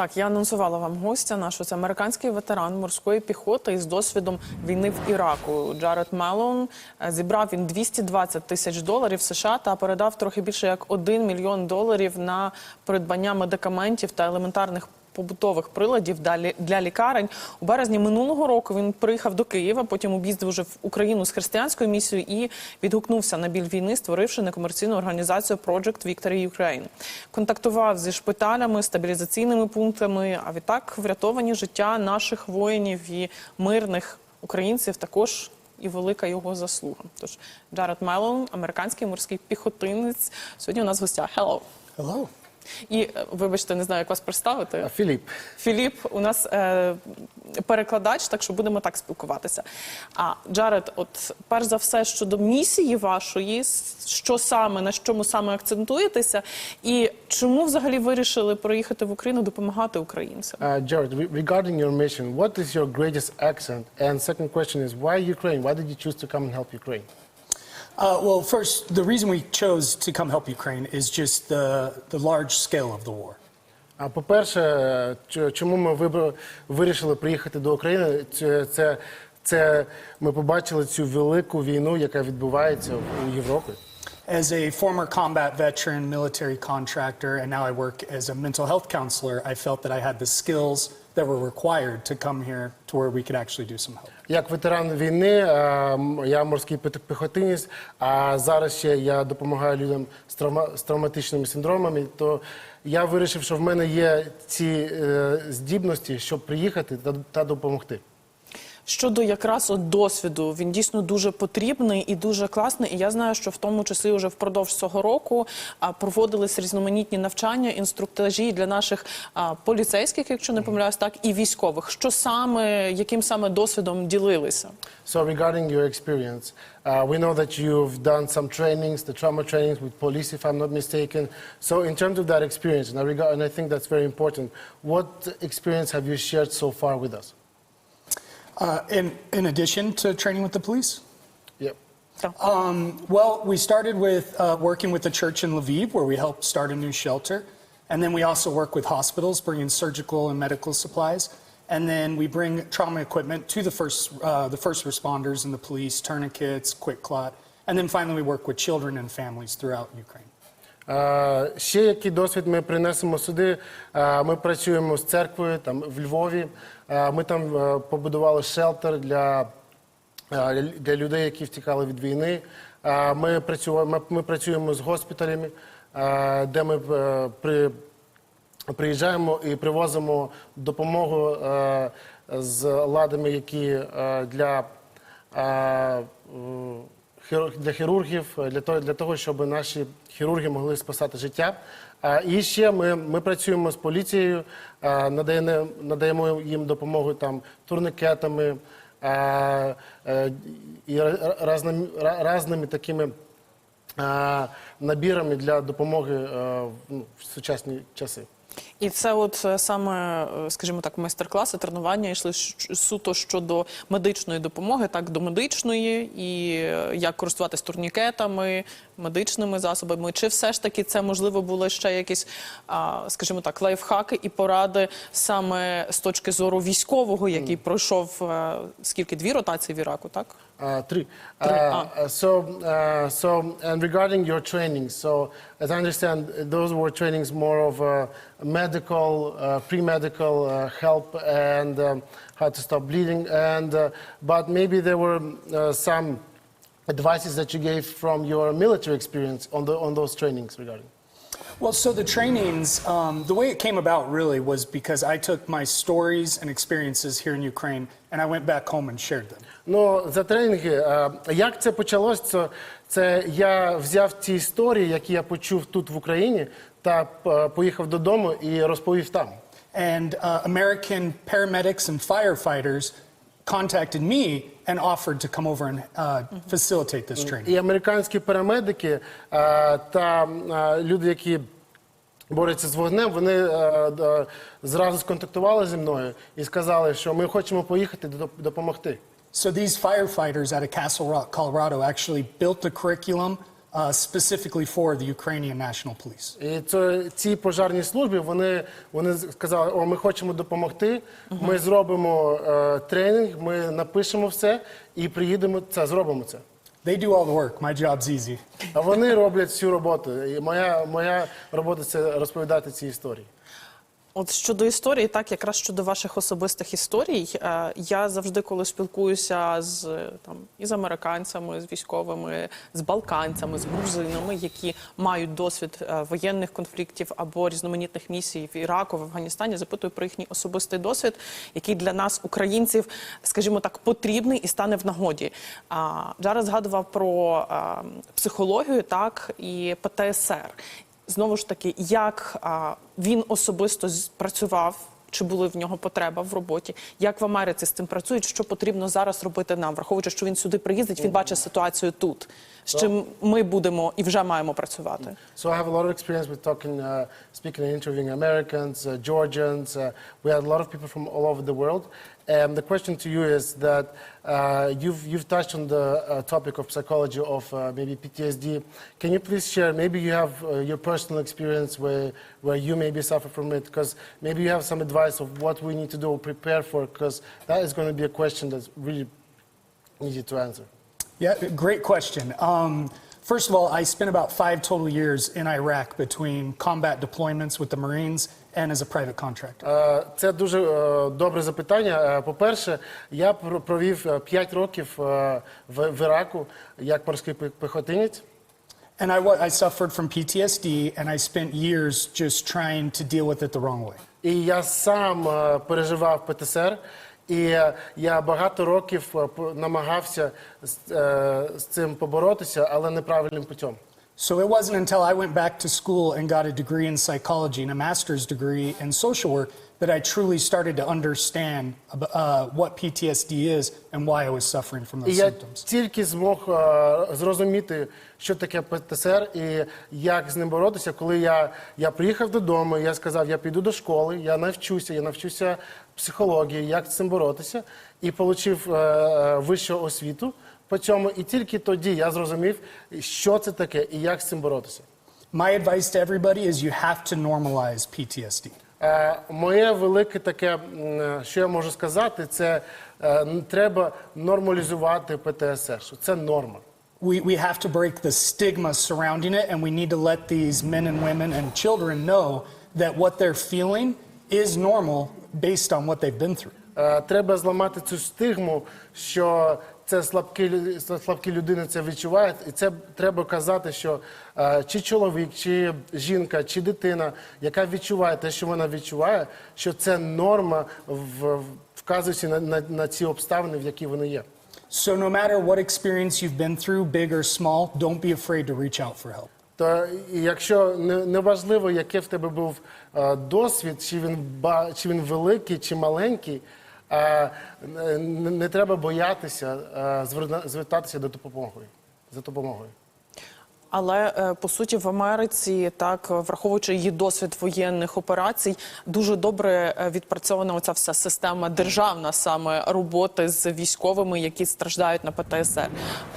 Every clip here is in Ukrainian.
Так, я анонсувала вам гостя нашого. Це американський ветеран морської піхоти із досвідом війни в Іраку. Джаред Мелон Е, зібрав він 220 тисяч доларів США та передав трохи більше як 1 мільйон доларів на придбання медикаментів та елементарних. Побутових приладів для лікарень у березні минулого року він приїхав до Києва. Потім об'їздив уже в Україну з християнською місією і відгукнувся на біль війни, створивши некомерційну організацію Project Victory Ukraine. Контактував зі шпиталями, стабілізаційними пунктами. А відтак врятовані життя наших воїнів і мирних українців також. І велика його заслуга. Тож Джаред Мелон, американський морський піхотинець, сьогодні у нас в гостях. Hello! Hello. І е, вибачте, не знаю, як вас представити. Філіп. Філіп у нас е, перекладач, так що будемо так спілкуватися. А Джаред, от перш за все щодо місії вашої, що саме на чому саме акцентуєтеся, і чому взагалі вирішили приїхати в Україну допомагати українцям? Uh, Jared, re- regarding your mission, what is your greatest accent? And second question is, why Ukraine? Why did you choose to come and help Ukraine? Uh, well, first, the reason we chose to come help Ukraine is just the, the large scale of the war. А по-перше, ч- чому ми вибра- вирішили приїхати до України? Це, це, це ми побачили цю велику війну, яка відбувається в- у Європі. As a former combat veteran, military contractor, and now I work as a mental health counselor, I felt that I had the skills that were required to come here to where we could actually do some help. Як ветеран війни, е, я морський піхотинець, а зараз ще я допомагаю людям з, травма, з травматичними синдромами. То я вирішив, що в мене є ці е, здібності, щоб приїхати та, та допомогти. Щодо якраз от досвіду, він дійсно дуже потрібний і дуже класний. І я знаю, що в тому числі вже впродовж цього року проводились різноманітні навчання, інструктажі для наших поліцейських, якщо не помиляюсь, так і військових. Що саме, яким саме досвідом ділилися? So regarding your experience, uh, we know that you've done some trainings, the trauma trainings with police, if I'm not mistaken. So in terms of that experience, and I, regard, and I think that's very important, what experience have you shared so far with us? Uh, in, in addition to training with the police? Yep. So. Um, well, we started with uh, working with the church in Lviv, where we helped start a new shelter. And then we also work with hospitals, bringing surgical and medical supplies. And then we bring trauma equipment to the first, uh, the first responders and the police, tourniquets, quick clot. And then finally, we work with children and families throughout Ukraine. Е, Ще який досвід ми принесемо сюди. Е, Ми працюємо з церквою там в Львові. Е, Ми там побудували шелтер для, для людей, які втікали від війни. Ми працюємо, ми- працюємо з госпіталями, де ми при, приїжджаємо і привозимо допомогу з ладами, які для. Е, для хірургів, для того, для того, щоб наші хірурги могли спасати життя. І ще ми, ми працюємо з поліцією, надаємо, їм допомогу там турникетами е, і ра- разними, разними такими набірами для допомоги е, ну, в сучасні часи. І це, от е, саме, е, скажімо так, майстер-класи, тренування йшли суто щодо медичної допомоги, так до медичної, і е, як користуватись турнікетами, медичними засобами. Чи все ж таки це можливо були ще якісь, скажімо так, лайфхаки і поради саме з точки зору військового, який пройшов скільки дві ротації в Іраку, так? Uh, three. Three, Uh, ah. uh, so, uh, so, and regarding your training, so as I understand, those were trainings more of uh, medical, uh, pre-medical uh, help and um, how to stop bleeding. And uh, but maybe there were uh, some advices that you gave from your military experience on the on those trainings regarding. Well, so the trainings, um, the way it came about really was because I took my stories and experiences here in Ukraine and I went back home and shared them. Ну, за тренінги, е, як це почалось? Це, це я взяв ті історії, які я почув тут в Україні, та е, поїхав додому і розповів там. And uh, American paramedics and firefighters contacted me and offered to come over and uh, facilitate this training. І американські парамедики е, та е, люди, які борються з вогнем, вони е, е, зразу сконтактували зі мною і сказали, що ми хочемо поїхати доп- допомогти. So these firefighters out of Castle Rock, Colorado, actually built the curriculum uh, specifically for the Ukrainian National Police. І це, ці пожарні служби вони, вони сказали, о, ми хочемо допомогти, ми зробимо е, тренінг, ми напишемо все і приїдемо це, зробимо це. They do all the work. My job's easy. А вони роблять всю роботу. І моя, моя робота це розповідати ці історії. От щодо історії, так якраз щодо ваших особистих історій, е, я завжди, коли спілкуюся з там із американцями, з військовими, з балканцями, з грузинами, які мають досвід е, воєнних конфліктів або різноманітних місій в Іраку, в Афганістані, запитую про їхній особистий досвід, який для нас, українців, скажімо так, потрібний і стане в нагоді. А зараз згадував про е, психологію, так і ПТСР. Знову ж таки, як а, він особисто працював, чи були в нього потреба в роботі, як в Америці з цим працюють, що потрібно зараз робити нам, враховуючи, що він сюди приїздить, він бачить ситуацію тут. З чим ми будемо і вже маємо працювати. So I have a lot of experience with talking, uh, speaking and interviewing Americans, uh, Georgians. Uh, we had a lot of people from all over the world. And the question to you is that uh, you've, you've touched on the uh, topic of psychology of uh, maybe PTSD. Can you please share, maybe you have uh, your personal experience where, where you maybe suffer from it, because maybe you have some advice of what we need to do or prepare for, because that is going to be a question that's really easy to answer. Yeah, great question. Um, first of all, I spent about five total years in Iraq between combat deployments with the Marines and as a private contractor. Е, Це дуже е, добре запитання. Е, По-перше, я пр- провів 5 років е, в в Іраку як морський піхотинець. And I, wa- I suffered from PTSD, and I spent years just trying to deal with it the wrong way. І я сам е, переживав ПТСР, і е, я багато років е, п- намагався з, е, з цим поборотися, але неправильним путем. So it wasn't until I went back to school and got a degree in psychology and a master's degree in social work that I truly started to understand uh, what PTSD is and why I was suffering from І those я symptoms. тільки змог е, зрозуміти, що таке ПТСР і як з ним боротися, коли я, я приїхав додому, я сказав, я піду до школи, я навчуся, я навчуся психології, як з цим боротися, і отримав е, вищу освіту по цьому. І тільки тоді я зрозумів, що це таке і як з цим боротися. My advice to everybody is you have to normalize PTSD. Е, Моє велике таке, що я можу сказати, це е, треба нормалізувати ПТСР, що це норма. We, we have to break the stigma surrounding it, and we need to let these men and women and children know that what they're feeling is normal based on what they've been through. Е, Треба зламати цю стигму, що це слабкі, слабкі людини це відчувають, і це треба казати, що е, чи чоловік, чи жінка, чи дитина, яка відчуває те, що вона відчуває, що це норма, в, вказуючи на, на, на ці обставини, в які вони є. So, no matter what experience you've been through, big or small, don't be afraid to reach out for help. То якщо не, не який в тебе був е, досвід, чи він ба, чи він великий, чи маленький, не, треба боятися звертатися до допомоги за допомогою. Але е, по суті в Америці, так враховуючи її досвід воєнних операцій, дуже добре е, відпрацьована оця вся система державна саме роботи з військовими, які страждають на ПТСР.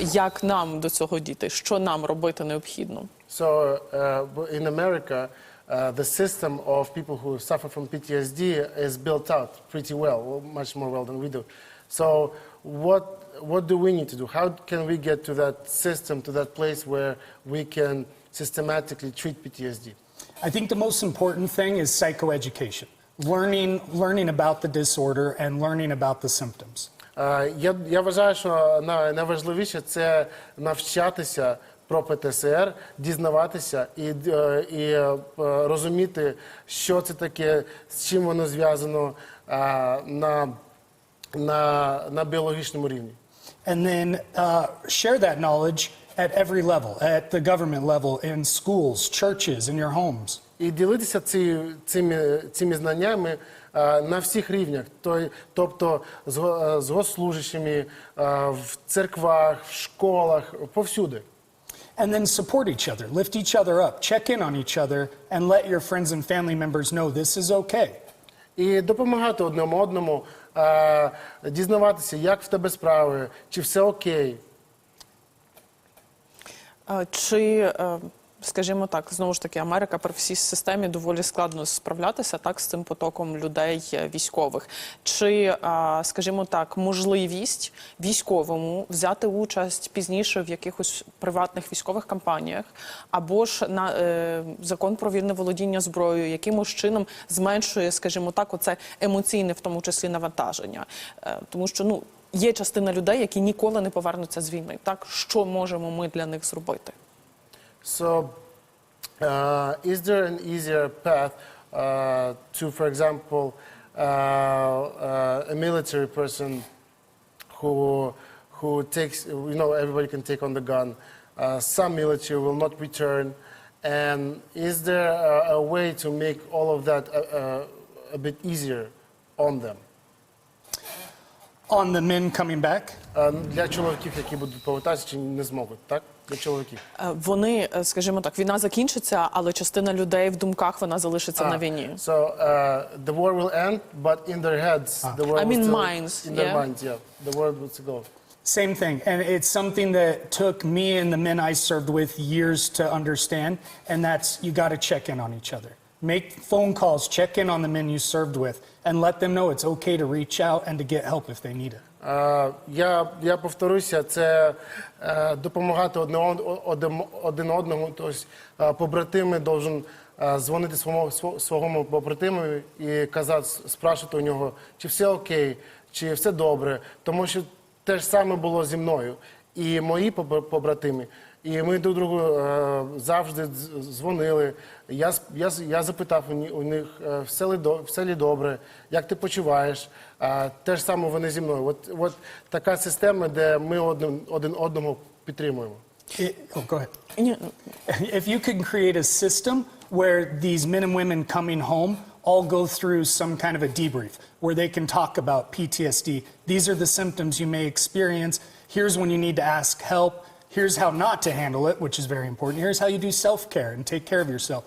Як нам до цього діти? Що нам робити необхідно? So uh, in America, uh, the system of people who suffer from PTSD is built out pretty well, much more well than we do. So what what do we need to do? How can we get to that system, to that place where we can systematically treat PTSD? I think the most important thing is psychoeducation, learning, learning about the disorder and learning about the symptoms. Е, Я, я вважаю, що на- найважливіше це навчатися про ПТСР, дізнаватися і, е, і е, розуміти, що це таке, з чим воно зв'язано е, на, на, на біологічному рівні. And then uh, share that knowledge at every level, at the government level, in schools, churches, in your homes. І ділитися ці, цими, цими знаннями на всіх рівнях, тобто з, з госслужащими, в церквах, в школах, повсюди. And then support each other, lift each other up, check in on each other, and let your friends and family members know this is okay. І допомагати одному одному, е, дізнаватися, як в тебе справи, чи все окей. Е, Чи, е, скажімо так, знову ж таки, Америка при всій системі доволі складно справлятися так з цим потоком людей е, військових? Чи, е, скажімо так, можливість військовому взяти участь пізніше в якихось приватних військових кампаніях, або ж на е, закон про вільне володіння зброєю, якимось чином зменшує, скажімо так, оце емоційне, в тому числі навантаження, Е, тому що ну. Є частина людей, які ніколи не повернуться з війни. Так що можемо ми для них зробити? So, uh, is there an easier path uh, to, for example, uh, uh, a military person who who takes, you know, everybody can take on the gun. Uh, some military will not return, and is there a, a way to make all of that a, a, a bit easier on them? On the men coming back, Uh, для чоловіків, які будуть повертатися чи не зможуть, так? Для чоловіків. Е, Вони, е, скажімо так, війна закінчиться, але частина людей в думках вона залишиться на війні. So uh, the war will end, but in their heads, the war I will mean still, minds, In their yeah. minds, yeah, the war will still go. same thing. And it's something that took me and the men I served with years to understand. And that's you got to check in on each other. Make phone calls, check in on the men you served with, and let them know it's okay to reach out and to get help if they need it. Е, я, я повторюся, це е, допомагати одне, один, одному. Тобто е, побратими должен дзвонити своєму, своєму побратиму і казати, спрашувати у нього, чи все окей, чи все добре. Тому що те ж саме було зі мною. І мої побра- побратими. І ми друг другу е, завжди дз- дзвонили. Я, с- я, с- я запитав у, ні- у них, е, все ли, до- все ли добре, як ти почуваєш. А, те ж саме вони зі мною. От, от така система, де ми один, один одного підтримуємо. It- oh, go ahead. Ні, If you can create a system where these men and women coming home all go through some kind of a debrief where they can talk about PTSD. These are the symptoms you may experience. Here's when you need to ask help. Here's how not to handle it, which is very important. Here's how you do self care and take care of yourself.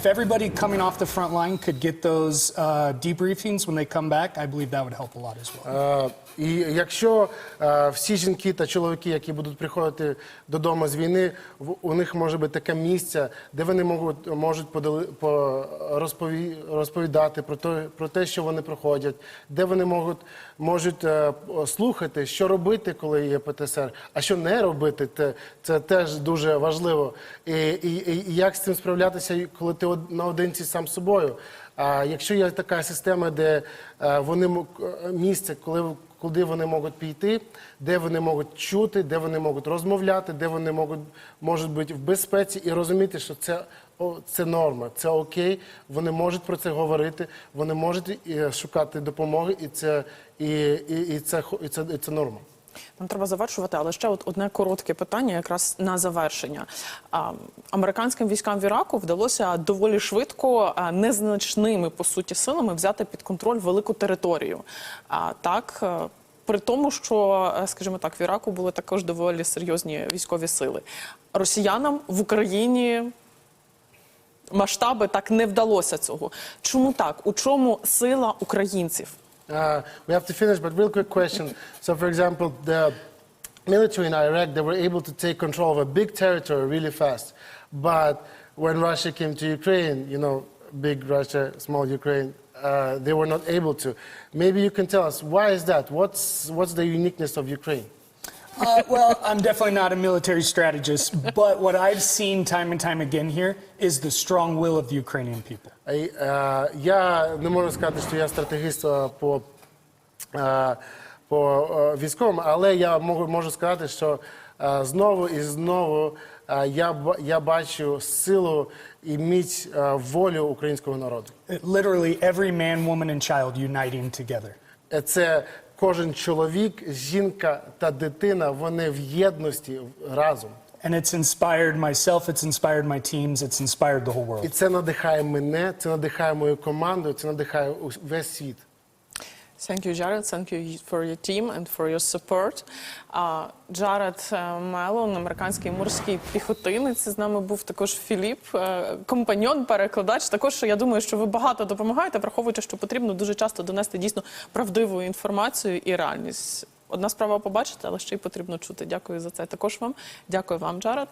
If everybody coming off the front line could get those uh, debriefings when they come back, I believe that would help a lot as well. Е, І якщо е, всі жінки та чоловіки, які будуть приходити додому з війни, в- у них може бути таке місце, де вони можуть, можуть подали, по, розпові, розповідати про те, про те, що вони проходять, де вони можуть, можуть е, слухати, що робити, коли є ПТСР, а що не робити, це, це теж дуже важливо. І, і, і як з цим справлятися, коли ти од- наодинці сам з собою. А якщо є така система, де е, вони місце, коли куди вони можуть піти, де вони можуть чути, де вони можуть розмовляти, де вони можуть, можуть бути в безпеці і розуміти, що це, це норма, це окей. Вони можуть про це говорити, вони можуть е, шукати допомоги, і це, і, і, і це, і це, і це норма. Нам треба завершувати, але ще от одне коротке питання, якраз на завершення. Американським військам в Іраку вдалося доволі швидко незначними по суті силами взяти під контроль велику територію. Так. е, При тому, що, е, скажімо так, в Іраку були також доволі серйозні військові сили. Росіянам в Україні масштаби так не вдалося цього. Чому так? У чому сила українців? Uh, we have to finish, but real quick question. So, for example, the military in Iraq, they were able to take control of a big territory really fast. But when Russia came to Ukraine, you know, big Russia, small Ukraine, uh, they were not able to. Maybe you can tell us why is that? What's, what's the uniqueness of Ukraine? Uh, well, I'm definitely not a military strategist, but what I've seen time and time again here is the strong will of the Ukrainian people. Е, е, Я не можу сказати, що я стратегіст е, по, е, по е, військовому, але я можу, можу сказати, що е, знову і знову е, я, б- я бачу силу і міць е, волю українського народу. Literally every man, woman, and child uniting together. Е, Це кожен чоловік, жінка та дитина, вони в єдності разом. And it's inspired myself, it's inspired my teams, it's inspired the whole І це надихає мене, це надихає мою команду, це надихає весь світ. Thank you, Jared. Thank you for your team and for your support. Джаред е, Мелон, американський морський піхотинець. З нами був також Філіп, е, компаньон, перекладач. Також я думаю, що ви багато допомагаєте, враховуючи, що потрібно дуже часто донести дійсно правдиву інформацію і реальність. Одна справа побачити, але ще й потрібно чути. Дякую за це. Також вам. Дякую вам, Джаред.